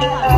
Yeah.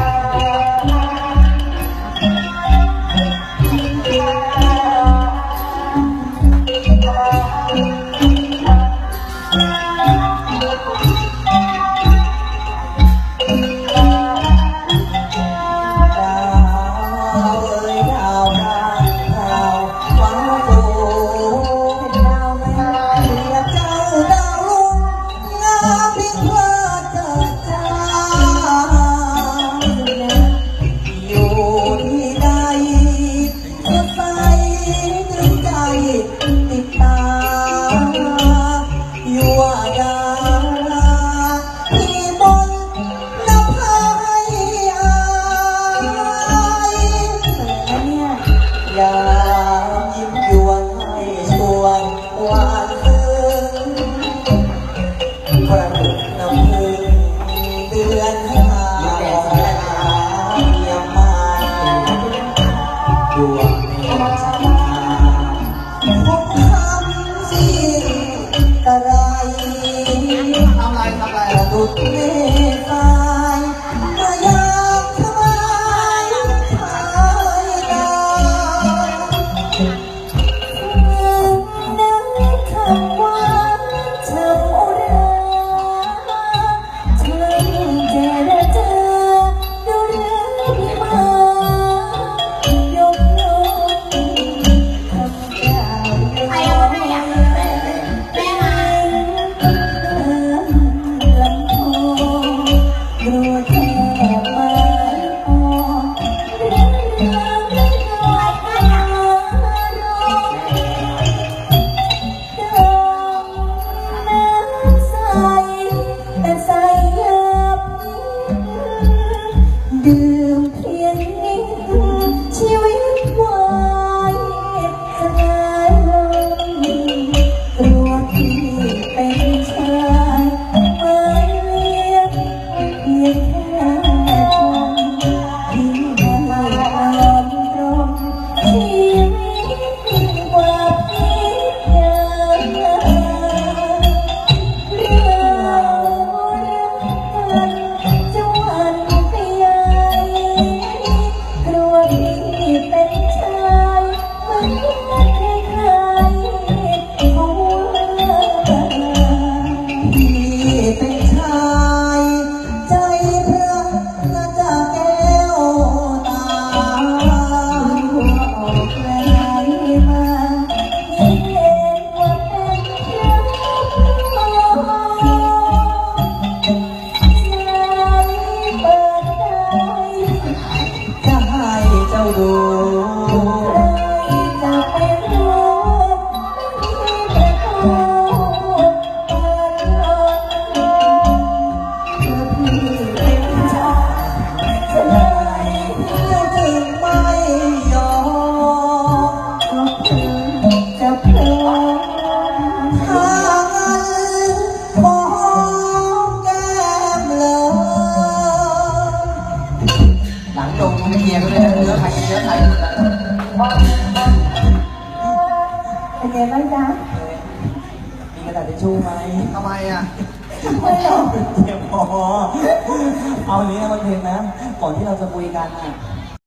ถึงใจติดตาอยู่ว่าดที่บนนภายอายแต่เนี่ยยามยิ้มยวนให้ชวนหวานซึ้งประดุน้ำพึ่เดือนห้าขแม่ยามมาอว่า Thank you. I'll. เป็นไงบ้างจ๊ะมีกระดาษทิชชู่ไหมทำไมอะไม่หรอกเจ็บคอเอาอย่างนี้นะวัเพ็ญนะ ก่อนที่เราจะคุยกันอะ